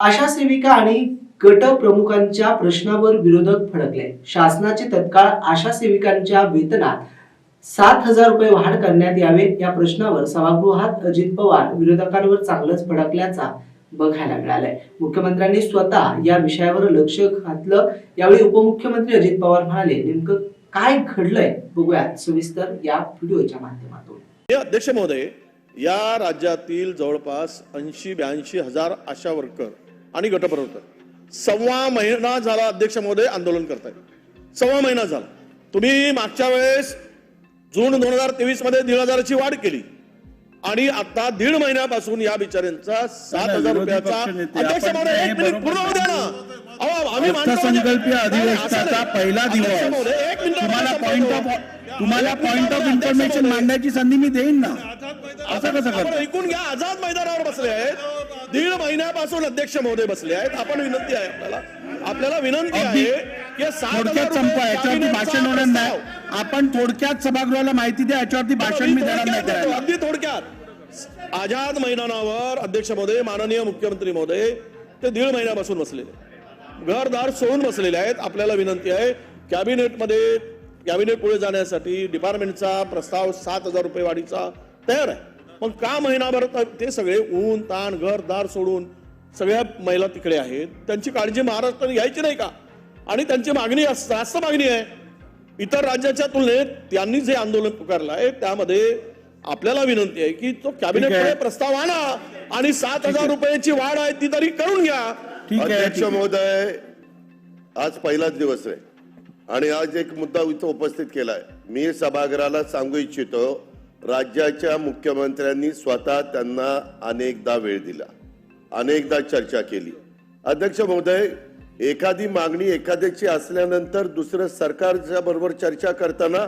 आशा सेविका आणि गट प्रमुखांच्या प्रश्नावर विरोधक फडकले. शासनाचे तत्काळ आशा सेविकांच्या वेतनात सात हजार रुपये वाढ करण्यात यावे या प्रश्नावर सभागृहात अजित पवार विरोधकांवर चांगलंच फडकल्याचा बघायला मिळालंय. मुख्यमंत्र्यांनी स्वतः या विषयावर लक्ष घातलं. यावेळी उपमुख्यमंत्री अजित पवार म्हणाले नेमकं काय घडलंय बघूयात सविस्तर या व्हिडिओच्या माध्यमातून. अध्यक्ष महोदय या राज्यातील जवळपास ऐंशी ब्याऐंशी हजार आशा वर्कर आणि गटप्रवर्तक सव्वा महिना झाला अध्यक्ष महोदय आंदोलन करतायत सव्वा महिना झाला. तुम्ही मागच्या वेळेस जून दोन हजार तेवीसमध्ये दीड हजाराची वाढ केली. आणि आता दीड महिन्यापासून या बिचाऱ्यांचा सात हजार रुपयाचा अध्यक्ष महोदय एक मिनिट बरोबर पूर्ण होऊ द्या ना. अहो, आम्ही मांडतो अर्थसंकल्पीय अधिवेशनाचा. पहिला दिवस. तुम्हाला पॉइंट. ऑफ तुम्हाला पॉइंट ऑफ इन्फॉर्मेशन मांडण्याची संधी मी देईन ना. असं कसं आपण करता ऐकून घ्या आझाद मैदानावर बसले आहेत. दीड महिन्यापासून अध्यक्ष महोदय बसले आहेत. आपण विनंती आहे आपल्याला. आपल्याला विनंती अगदी आहे की सात हजार थोडक्यात रुपये संपवा याच्यावरती कॅबिनेटचा भाषण होणार नाही. प्रस्ताव. आपण थोडक्यात सभागृहाला माहिती द्या याच्यावरती भाषण मी देणार नाही करायला अगदी थोडक्यात. आझाद मैदानावर अध्यक्ष महोदय माननीय मुख्यमंत्री महोदय ते दीड महिन्यापासून बसलेले घरदार सोडून बसलेले आहेत. आपल्याला विनंती आहे कॅबिनेटमध्ये कॅबिनेट पुढे जाण्यासाठी डिपार्टमेंटचा प्रस्ताव सात हजार रुपये वाढीचा तयार आहे. मग का महिनाभर ते सगळे ऊन ताण घरदार सोडून सगळ्या महिला तिकडे आहेत. त्यांची काळजी महाराष्ट्राने घ्यायची नाही का? आणि त्यांची मागणी अस- जास्त मागणी आहे. इतर राज्याच्या तुलनेत त्यांनी जे आंदोलन पुकारलं आहे त्यामध्ये आपल्याला विनंती आहे की तो कॅबिनेटमध्ये प्रस्ताव आणा आणि सात हजार रुपयाची वाढ आहे ती तरी करून घ्या. अध्यक्ष. महोदय आज पहिलाच दिवस आहे. आणि आज एक मुद्दा इथं उपस्थित केलाय. मी सभागृहाला सांगू इच्छितो राज्याच्या मुख्यमंत्र्यांनी स्वतः त्यांना अनेकदा वेळ दिला अनेकदा चर्चा केली. अध्यक्ष महोदय एखादी मागणी एखाद्याची असल्यानंतर दुसरं सरकारच्या बरोबर चर्चा करताना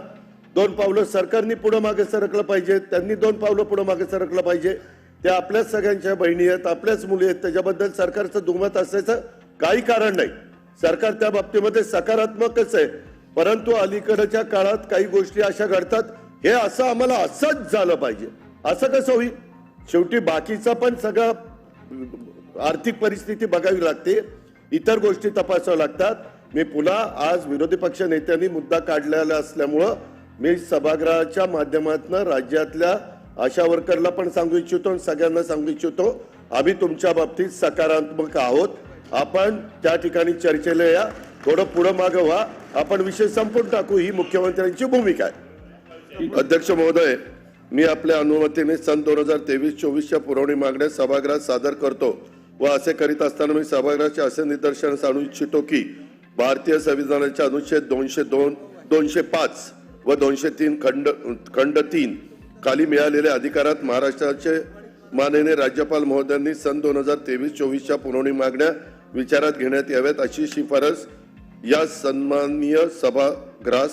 दोन पावलं सरकारनी पुढं मागे सरकलं पाहिजे त्यांनी दोन पावलं पुढं मागे सरकलं पाहिजे. त्या आपल्याच सगळ्यांच्या बहिणी आहेत आपल्याच मुली आहेत त्याच्याबद्दल सरकारचं दुमत असायचं काही कारण नाही. सरकार त्या बाबतीमध्ये सकारात्मकच आहे परंतु अलीकडच्या काळात काही गोष्टी अशा घडतात हे असं आम्हाला असंच झालं पाहिजे. असं कसं होईल? शेवटी बाकीचा पण सगळं आर्थिक परिस्थिती बघावी लागते. इतर गोष्टी तपासाव्या लागतात. मी पुन्हा आज विरोधी पक्ष नेत्यांनी मुद्दा काढलेला असल्यामुळं मी सभागृहाच्या माध्यमातून राज्यातल्या आशा वर्करला पण सांगू इच्छितो आणि सगळ्यांना सांगू इच्छितो. आम्ही तुमच्या बाबतीत सकारात्मक आहोत. आपण त्या ठिकाणी चर्चेला या. थोडं पुढं मागं व्हा. आपण विषय संपून टाकू. ही मुख्यमंत्र्यांची भूमिका आहे. अध्यक्ष महोदय मी आपल्या अनुमतीने सन दोन हजार तेवीस चोवीसच्या पुरवणी मागण्या सभागृहात सादर करतो व असे करीत असताना मी सभागृहाचे असे निदर्शनास आणू इच्छितो की भारतीय संविधानाच्या अनुच्छेद दोनशे दोन दोनशे पाच व दोनशे तीन खंड खंड तीन खाली मिळालेल्या अधिकारात महाराष्ट्राचे माननीय राज्यपाल महोदयांनी सन दोन हजार तेवीस चोवीसच्या पुरवणी मागण्या विचारात घेण्यात याव्यात अशी शिफारस या सन्माननीय सभागृहास